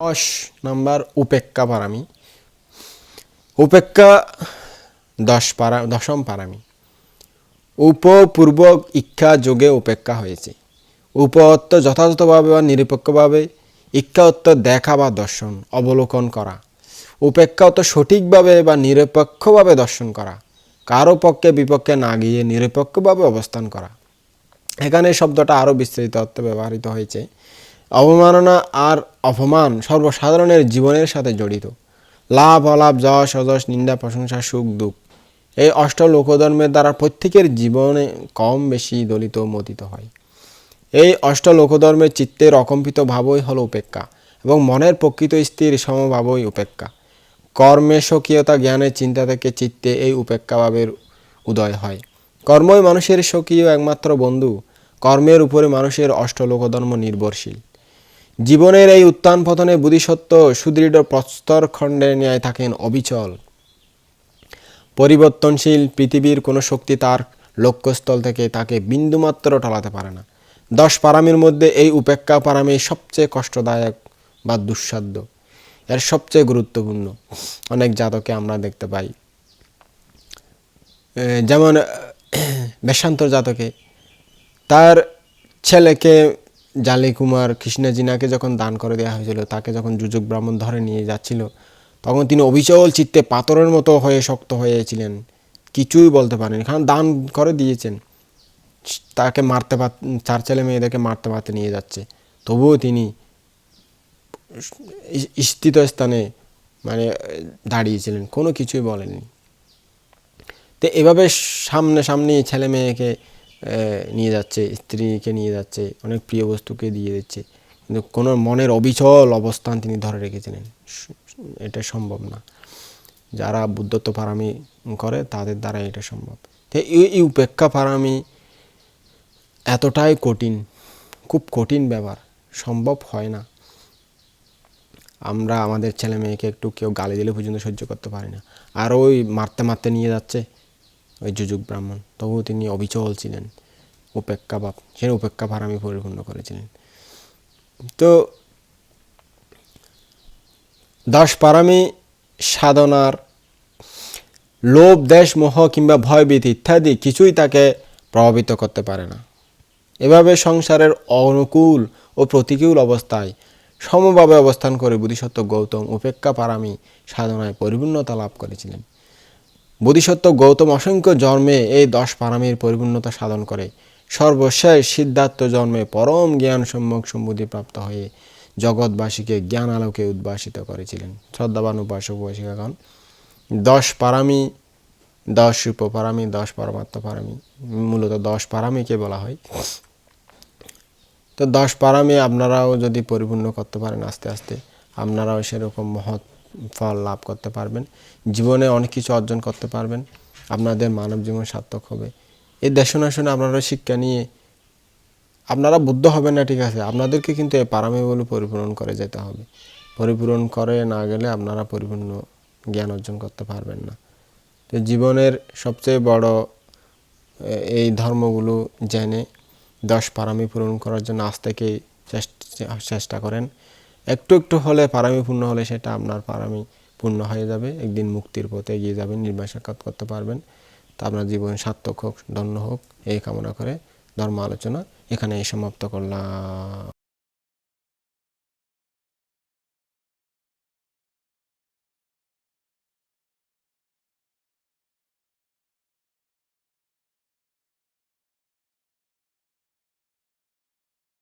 দশ নাম্বার উপেক্ষা পারামি। উপেক্ষা দশ পারা, দশম পারামি। উপপূর্বক ইচ্ছা যোগে উপেক্ষা হয়েছে। উপ অর্থ যথাযথভাবে বা নিরপেক্ষভাবে ইচ্ছা অর্থ দেখা বা দর্শন, অবলোকন করা। উপেক্ষা অর্থ সঠিকভাবে বা নিরপেক্ষভাবে দর্শন করা। কারও পক্ষে বিপক্ষে না গিয়ে নিরপেক্ষভাবে অবস্থান করা। এখানে শব্দটা আরও বিস্তৃত অর্থে ব্যবহৃত হয়েছে। অবমাননা আর অপমান সর্বসাধারণের জীবনের সাথে জড়িত। লাভ, অলাভ, যশ অজশ নিন্দা, প্রশংসা, সুখ, দুঃখ। এই অষ্ট লোকধর্মের দ্বারা প্রত্যেকের জীবনে কম বেশি দলিত মতিত হয়। এই অষ্ট লোকধর্মের চিত্তের অকম্পিত ভাবই হল উপেক্ষা এবং মনের প্রকৃত স্থির সমভাবই উপেক্ষা। কর্মে স্বকীয়তা জ্ঞানের চিন্তা থেকে চিত্তে এই উপেক্ষা ভাবের উদয় হয়। কর্মই মানুষের স্বকীয় একমাত্র বন্ধু। কর্মের উপরে মানুষের অষ্ট লোকধর্ম নির্ভরশীল। জীবনের এই উত্থান পতনে বুদ্ধিসত্ত্ব সুদৃঢ় প্রস্তর খণ্ডের ন্যায় থাকেন অবিচল। পরিবর্তনশীল পৃথিবীর কোনো শক্তি তার লক্ষ্যস্থল থেকে তাকে বিন্দুমাত্র টলাতে পারে না। দশ পারামির মধ্যে এই উপেক্ষা পারামি সবচেয়ে কষ্টদায়ক বা দুঃসাধ্য। এর সবচেয়ে গুরুত্বপূর্ণ। অনেক জাতকে আমরা দেখতে পাই। যেমন বেশান্তর জাতকে। তার ছেলেকে জালি কুমার কৃষ্ণজিনাকে যখন দান করে দেওয়া হয়েছিল, তাকে যখন যুযুক ব্রাহ্মণ ধরে নিয়ে যাচ্ছিল, তখন তিনি অবিচল চিত্তে পাথরের মতো হয়ে শক্ত হয়েছিলেন। কিছুই বলতে পারেন কারণ দান করে দিয়েছেন। তাকে মারতে পার চার ছেলে মেয়েদেরকে মারতে পারতে নিয়ে যাচ্ছে। তবুও তিনি স্থিত স্থানে মানে দাঁড়িয়েছিলেন, কোনো কিছুই বলেননি। তো এভাবে সামনে সামনে ছেলে মেয়েকে নিয়ে যাচ্ছে, স্ত্রীকে নিয়ে যাচ্ছে, অনেক প্রিয় বস্তুকে দিয়ে দিচ্ছে। কিন্তু কোনো মনের অবিচল অবস্থান তিনি ধরে রেখেছিলেন। এটা সম্ভব না। যারা বুদ্ধত্ব পারামি করে, তাদের দ্বারা এটা সম্ভব। এই উপেক্ষা পারামি এতটাই কঠিন, খুব কঠিন ব্যাপার, সম্ভব হয় না। আমরা, আমাদের ছেলে মেয়েকে একটু কেউ গালি দিলে পর্যন্ত সহ্য করতে পারি না। আর ওই মারতে মারতে নিয়ে যাচ্ছে। ওই যুযুক ব্রাহ্মণ। তবুও তিনি অবিচল ছিলেন। উপেক্ষা ভাব সেটা উপেক্ষা ভার আমি পরিপূর্ণ করেছিলেন। তো দশ পারামি সাধনার লোভ, দেশ, মোহ কিংবা ভয়ভীতি ইত্যাদি কিছুই তাকে প্রভাবিত করতে পারে না। এভাবে সংসারের অনুকূল ও প্রতিকূল অবস্থায় সমভাবে অবস্থান করে বোধিসত্ত্ব গৌতম উপেক্ষা পারামি সাধনায় পরিপূর্ণতা লাভ করেছিলেন। বোধিসত্ত্ব গৌতম অসংখ্য জন্মে এই দশ পারামির পরিপূর্ণতা সাধন করে। সর্বশেষ সিদ্ধার্থ জন্মে পরম জ্ঞান সম্যক সম্বুদ্ধি প্রাপ্ত হয়ে জগৎবাসীকে জ্ঞান আলোকে উদ্ভাসিত করেছিলেন। শ্রদ্ধাবান উপাসক উপাসিকাগণ দশ পারামি, দশ উপপারামি, দশ পরমাত্ম পারামি, মূলত দশ পারামিকে বলা হয়। তো দশ পারামি আপনারাও যদি পরিপূর্ণ করতে পারেন আস্তে আস্তে, আপনারাও সেরকম মহৎ ফল লাভ করতে পারবেন। জীবনে অনেক কিছু অর্জন করতে পারবেন। আপনাদের মানব জীবন সার্থক হবে। এই দেশনা শুনে আপনারা শিক্ষা নিয়ে আপনারা বুদ্ধ হবেন না, ঠিক আছে? আপনাদেরকে কিন্তু এই পারামিগুলো পরিপূরণ করে যেতে হবে। পরিপূরণ করে না গেলে আপনারা পরিপূর্ণ জ্ঞান অর্জন করতে পারবেন না। তো জীবনের সবচেয়ে বড় এই ধর্মগুলো জেনে দশ পারামি পূরণ করার জন্য আজ থেকেই চেষ্টা চেষ্টা করেন। একটু একটু হলে পারামি পূর্ণ হলে সেটা আপনার পারামি পূর্ণ হয়ে যাবে। একদিন মুক্তির পথে এগিয়ে যাবেন নির্বাণ সাক্ষাৎ করতে পারবেন। তা আপনার জীবন সার্থক হোক, ধন্য হোক। এই কামনা করে ধর্ম আলোচনা এখানে সমাপ্ত করলাম।